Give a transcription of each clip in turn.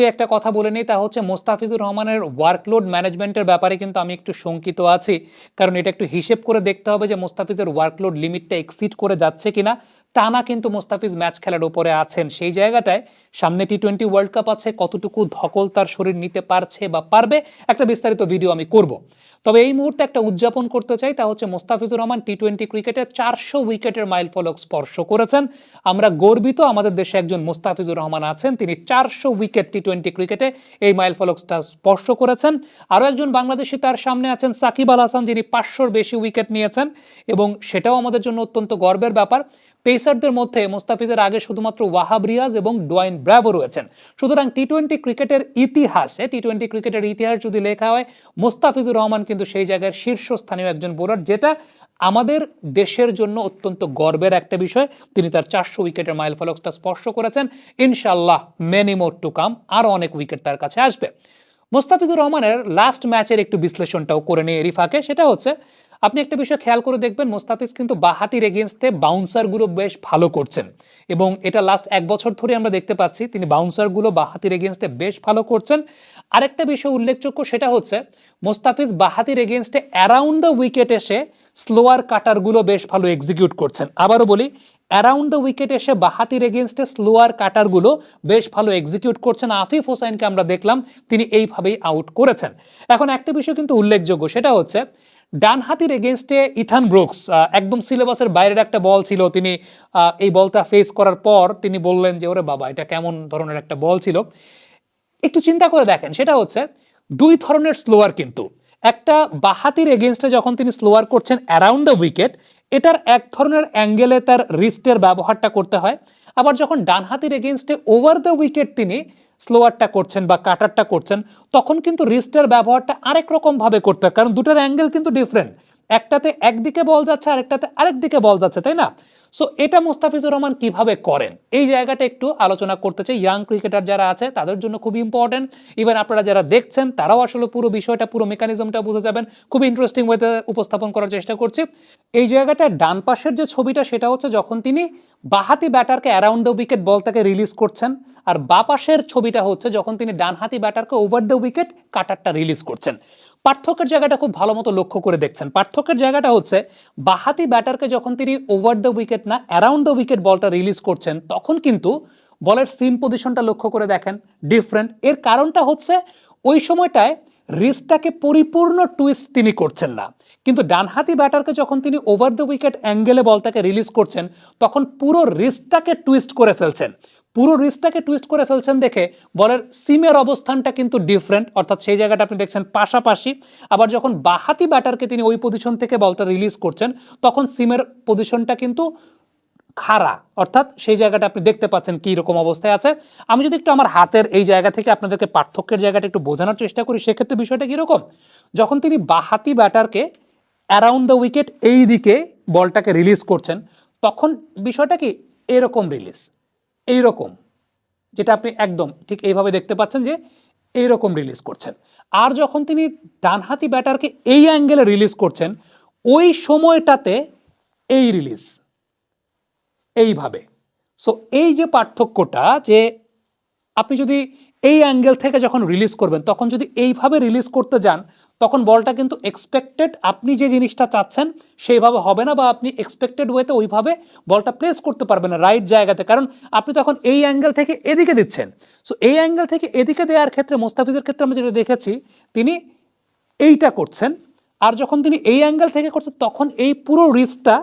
শুরুতে একটা কথা বলে নিই, তা হচ্ছে মোস্তাফিজুর রহমানের ওয়ার্কলোড ম্যানেজমেন্টের ব্যাপারে কিন্তু আমি একটু শঙ্কিত আছি। কারণ এটা একটু হিসেব করে দেখতে হবে যে মোস্তাফিজের ওয়ার্কলোড লিমিটটা এক্সিড করে যাচ্ছে কিনা। টানা কিন্তু মোস্তাফিজ ম্যাচ খেলার উপরে আছেন। সেই জায়গাটায় সামনে টি টোয়েন্টি ওয়ার্ল্ড কাপ আছে, কতটুকু ধকল তার শরীর নিতে পারছে বা পারবে, একটা বিস্তারিত ভিডিও আমি করব। তবে এই মুহূর্তে একটা উদযাপন করতে চাই, তা হচ্ছে মোস্তাফিজুর রহমান টি টোয়েন্টি ক্রিকেটে চারশো উইকেটের মাইল ফলক স্পর্শ করেছেন। আমরা গর্বিত আমাদের দেশে একজন মোস্তাফিজুর রহমান আছেন, তিনি চারশো উইকেট টি টোয়েন্টি ক্রিকেটে এই মাইল ফলকটা স্পর্শ করেছেন। আরও একজন বাংলাদেশি তার সামনে আছেন সাকিব আল হাসান, যিনি পাঁচশোর বেশি উইকেট নিয়েছেন এবং সেটাও আমাদের জন্য অত্যন্ত গর্বের ব্যাপার। পেসারদের মধ্যে মোস্তাফিজের আগে শুধুমাত্র ওয়াহাব রিয়াজ এবং ডোয়াইন ব্র্যাভো রয়েছেন। সুতরাং টি টোয়েন্টি ক্রিকেটের ইতিহাসে টি টোয়েন্টি ক্রিকেটের ইতিহাস যদি লেখা হয়, মোস্তাফিজুর রহমান কিন্তু সেই জায়গায় শীর্ষস্থানীয় একজন বোলার, যেটা আমাদের দেশের জন্য অত্যন্ত গর্বের একটা বিষয়। তিনি তার চারশো উইকেটের মাইল ফলকটা স্পর্শ করেছেন। ইনশাল্লাহ মেনি মোর টু কাম আরও অনেক উইকেট তার কাছে আসবে। মোস্তাফিজুর রহমানের লাস্ট ম্যাচের একটু বিশ্লেষণটাও করে নিয়ে রিফাকে সেটা হচ্ছে আপনি একটা বিষয় খেয়াল করে দেখবেন, মোস্তাফিজ কিন্তু বাহাতির এগেনস্টে বাউন্সারগুলো বেশ ভালো করছেন। এবং এটা লাস্ট এক বছর ধরে আমরা দেখতে পাচ্ছি, তিনি বাউন্সারগুলো বাহাতির এগেনস্টে বেশ ভালো করছেন। আরেকটা বিষয় উল্লেখযোগ্য সেটা হচ্ছে, মোস্তাফিজ বাহাতির এগেনস্টে অ্যারাউন্ড দ্য উইকেট এসে স্লোয়ার কাটারগুলো বেশ ভালো এক্সিকিউট করছেন। আবারও বলি অ্যারাউন্ড দ্য উইকেট এসে বাহাতির এগেনস্টে স্লোয়ার কাটারগুলো বেশ ভালো এক্সিকিউট করছেন। আফিফ হোসাইনকে আমরা দেখলাম, তিনি এইভাবেই আউট করেছেন। এখন একটা বিষয় কিন্তু উল্লেখযোগ্য, সেটা হচ্ছে ডান হাতির এগেনস্টে ইথান ব্রুকস একদম সিলেবাসের বাইরের একটা বল ছিল। তিনি এই বলটা ফেস করার পর তিনি বললেন যে, ওরে বাবা, এটা কেমন ধরনের একটা বল ছিল? একটু চিন্তা করে দেখেন, সেটা হচ্ছে দুই ধরনের স্লোয়ার কিন্তু। একটা বাহাতির এগেনস্টে যখন তিনি স্লোয়ার করছেন অ্যারাউন্ড দ্য উইকেট এটার এক ধরনের অ্যাঙ্গেলে তার রিস্টের ব্যবহারটা করতে হয়। আবার যখন ডান হাতির এগেনস্টে ওভার দ্য উইকেট তিনি স্লোয়ারটা করছেন বা কাটারটা করছেন, তখন কিন্তু রিস্টের ব্যবহারটা আরেক রকমভাবে করতে হয়, কারণ দুটার অ্যাঙ্গেল কিন্তু ডিফারেন্ট একটাতে একদিকে বল যাচ্ছে, আরেকটাতে আরেক দিকে বল যাচ্ছে, তাই না? সো এটা মুস্তাফিজুর রহমান কীভাবে করেন? এই জায়গাটা একটু আলোচনা করতে চাই। ইয়াং ক্রিকেটার যারা আছে, তাদের জন্য খুব ইম্পর্টেন্ট ইভেন আপনারা যারা দেখছেন, তারাও আসলে পুরো বিষয়টা, পুরো মেকানিজমটা বুঝে যাবেন। খুব ইন্টারেস্টিং ওয়েতে উপস্থাপন করার চেষ্টা করছি। এই জায়গাটা ডান পাশের যে ছবিটা, সেটা হচ্ছে যখন তিনি বাহাতি ব্যাটারকে অ্যারাউন্ড দ্য উইকেট বল তাকে রিলিজ করছেন, আর বা পাশের ছবিটা হচ্ছে যখন তিনি ডানহাতি ব্যাটারকে ওভার দ্য উইকেট কাটারটা রিলিজ করছেন। পার্থক্যের জায়গাটা খুব ভালো মতো লক্ষ্য করে দেখছেন। পার্থক্যের জায়গাটা হচ্ছে, বাহাতি ব্যাটারকে যখন তিনি ওভার দ্য উইকেট না অ্যারাউন্ড দ্য উইকেট বলটা রিলিজ করছেন, তখন কিন্তু বলের সিম পজিশনটা লক্ষ্য করে দেখেন ডিফারেন্ট এর কারণটা হচ্ছে, ওই সময়টায় রিস্টটাকে পরিপূর্ণ টুইস্ট তিনি করছেন না। কিন্তু ডানহাতি ব্যাটারকে যখন তিনি ওভার দ্য উইকেট অ্যাঙ্গেলে বলটাকে রিলিজ করছেন, তখন পুরো রিস্টটাকে টুইস্ট করে ফেলছেন। পুরো রিস্টটাকে টুইস্ট করে ফেলছেন দেখে বলের সিমের অবস্থানটা কিন্তু ডিফারেন্ট অর্থাৎ সেই জায়গাটা আপনি দেখছেন পাশাপাশি। আবার যখন বাহাতি ব্যাটারকে তিনি ওই পজিশন থেকে বলটা রিলিজ করছেন, তখন সিমের পজিশনটা কিন্তু খাড়া, অর্থাৎ সেই জায়গাটা আপনি দেখতে পাচ্ছেন কি রকম অবস্থায় আছে। আমি যদি একটু আমার হাতের এই জায়গা থেকে আপনাদেরকে পার্থক্যের জায়গাটা একটু বোঝানোর চেষ্টা করি, সেক্ষেত্রে বিষয়টা কীরকম? যখন তিনি বাহাতি ব্যাটারকে অ্যারাউন্ড দ্য উইকেট এই দিকে বলটাকে রিলিজ করছেন, তখন বিষয়টা কি? এরকম রিলিজ এইরকম, যেটা আপনি একদম ঠিক এইভাবে দেখতে পাচ্ছেন যে এইরকম রিলিজ করছেন। আর যখন তিনি ডানহাতি ব্যাটারকে এই অ্যাঙ্গেলে রিলিজ করছেন, ওই সময়টাতে এই রিলিজ এইভাবে। সো এই যে পার্থক্যটা যে আপনি যদি এই অ্যাঙ্গেল থেকে যখন রিলিজ করবেন, তখন যদি এইভাবে রিলিজ করতে যান তখন বলটা কিন্তু এক্সপেক্টেড আপনি যে জিনিসটা চাচ্ছেন সেইভাবে হবে না বা আপনি এক্সপেক্টেড ওয়েতে ওইভাবে বলটা প্লেস করতে পারবেন না রাইট জায়গাতে। কারণ আপনি তখন এই অ্যাঙ্গেল থেকে এদিকে দিচ্ছেন। সো এই অ্যাঙ্গেল থেকে এদিকে দেওয়ার ক্ষেত্রে, মোস্তাফিজের ক্ষেত্রে আমরা যেটা দেখেছি, তিনি এইটা করছেন। আর যখন তিনি এই অ্যাঙ্গেল থেকে করছেন, তখন এই পুরো রিস্কটা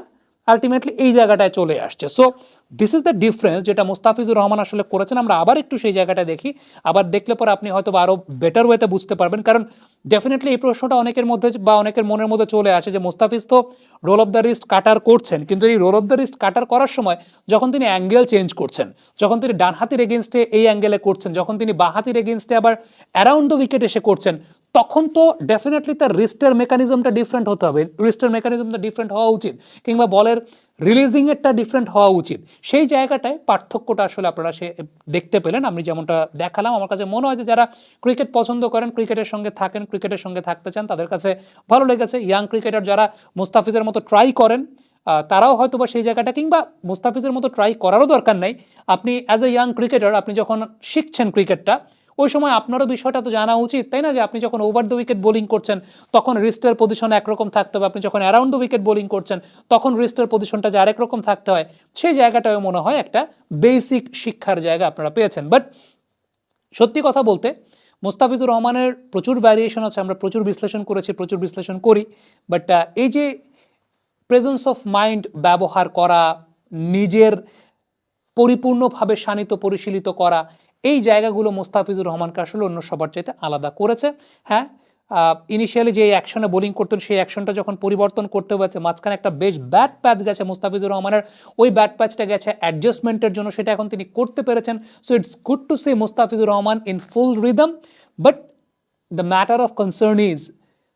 আলটিমেটলি এই জায়গাটায় চলে আসছে। So this is the difference যেটা মুস্তাফিজুর রহমান আসলে করেছেন। আমরা আবার একটু সেই জায়গাটা দেখি। আবার দেখলে পরে আপনি হয়তো আরও বেটার ওয়েতে বুঝতে পারবেন। কারণ ডেফিনেটলি এই প্রশ্নটা অনেকের মধ্যে বা অনেকের মনের মধ্যে চলে আসে যে মুস্তাফিজ তো roll of the wrist cutter করছেন। কিন্তু এই roll of the wrist cutter করার সময় যখন তিনি অ্যাঙ্গেল চেঞ্জ করছেন, যখন তিনি ডান হাতির এগেনস্টে এই অ্যাঙ্গেলে করছেন, যখন তিনি বাঁ হাতির এগেনস্টে আবার অ্যারাউন্ড দ্য উইকেট এসে করছেন তখন তো ডেফিনেটলি তার রিস্টের মেকানিজমটা ডিফারেন্ট হতে হবে। রিস্টের মেকানিজমটা ডিফারেন্ট হওয়া উচিত, কিংবা বলের রিলিজিংয়েরটা ডিফারেন্ট হওয়া উচিত। সেই জায়গাটায় পার্থক্যটা আসলে আপনারা সে দেখতে পেলেন। আমি যেমনটা দেখালাম, আমার কাছে মনে হয় যে যারা ক্রিকেট পছন্দ করেন ক্রিকেটের সঙ্গে থাকেন ক্রিকেটের সঙ্গে থাকতে চান, তাদের কাছে ভালো লেগেছে। ইয়াং ক্রিকেটার যারা মুস্তাফিজের মতো ট্রাই করেন তারাও হয়তো বা সেই জায়গাটা, কিংবা মুস্তাফিজের মতো ট্রাই করারও দরকার নেই। আপনি অ্যাজ এ ইয়াং ক্রিকেটার আপনি যখন শিখছেন ক্রিকেটটা ওই সময় আপনারও বিষয়টা তো জানা উচিত, তাই না? যে আপনি যখন ওভার দ্য উইকেট বোলিং করছেন, তখন রিস্টের পজিশন একরকম থাকতে হবে। আপনি যখন অ্যারাউন্ড দ্য উইকেট বোলিং করছেন, তখন রিস্টের পজিশনটা যে আরেক রকম থাকতে হয়, সেই জায়গাটাও মনে হয় একটা বেসিক শিক্ষার জায়গা আপনারা পেয়েছেন। বাট সত্যি কথা বলতে, মোস্তাফিজুর রহমানের প্রচুর ভ্যারিয়েশন আছে, আমরা প্রচুর বিশ্লেষণ করেছি, প্রচুর বিশ্লেষণ করি। বাট এই যে প্রেজেন্স অফ মাইন্ড ব্যবহার করা, নিজের পরিপূর্ণভাবে শানিত, পরিশীলিত করা এই জায়গাগুলো মোস্তাফিজুর রহমানকে আসলে অন্য সবার চাইতে আলাদা করেছে হ্যাঁ? ইনিশিয়ালি যে অ্যাকশনে বোলিং করতেন, সেই অ্যাকশনটা যখন পরিবর্তন করতে হয়েছে, মাঝখানে একটা বেশ ব্যাট প্যাচ গেছে মুস্তাফিজুর রহমানের। ওই ব্যাট প্যাচটা গেছে অ্যাডজাস্টমেন্টের জন্য, সেটা এখন তিনি করতে পেরেছেন। So it's good to say Mustafizur Rahman in full rhythm but the matter of concern is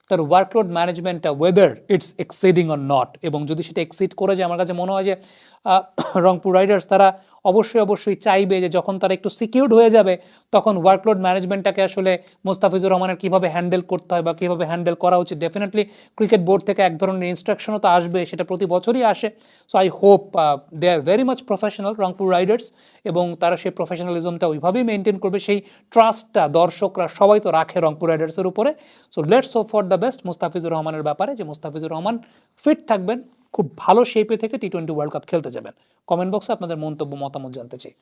তার workload ম্যানেজমেন্টটা whether it's exceeding or not এবং যদি সেটা এক্সিড করে যায়, আমার কাছে মনে হয় যে রংপুর রাইডার্স তারা অবশ্যই অবশ্যই চাইবে যে যখন তারা একটু সিকিউরড হয়ে যাবে, তখন ওয়ার্কলোড ম্যানেজমেন্টটাকে আসলে মোস্তাফিজুর রহমানের কীভাবে হ্যান্ডেল করতে হয় বা কীভাবে হ্যান্ডেল করা উচিত। ডেফিনেটলি ক্রিকেট বোর্ড থেকে এক ধরনের ইনস্ট্রাকশনও তো আসবে, সেটা প্রতি বছরই আসে। So I hope they are very much professional Rangpur Riders এবং তারা সেই প্রফেশনালিজমটা ওইভাবেই মেনটেন করবে। সেই ট্রাস্টটা দর্শকরা সবাই তো রাখে রংপুর রাইডার্সের উপরে। So let's hope for the best Mustafizur রহমানের ব্যাপারে যে মুস্তাফিজুর রহমান ফিট থাকবেন। খুব ভালো শেপে থেকে টি টোয়েন্টি ওয়ার্ল্ড কাপ খেলতে যাবেন। কমেন্ট বক্সে আপনাদের মন্তব্য, মতামত জানতে চাই।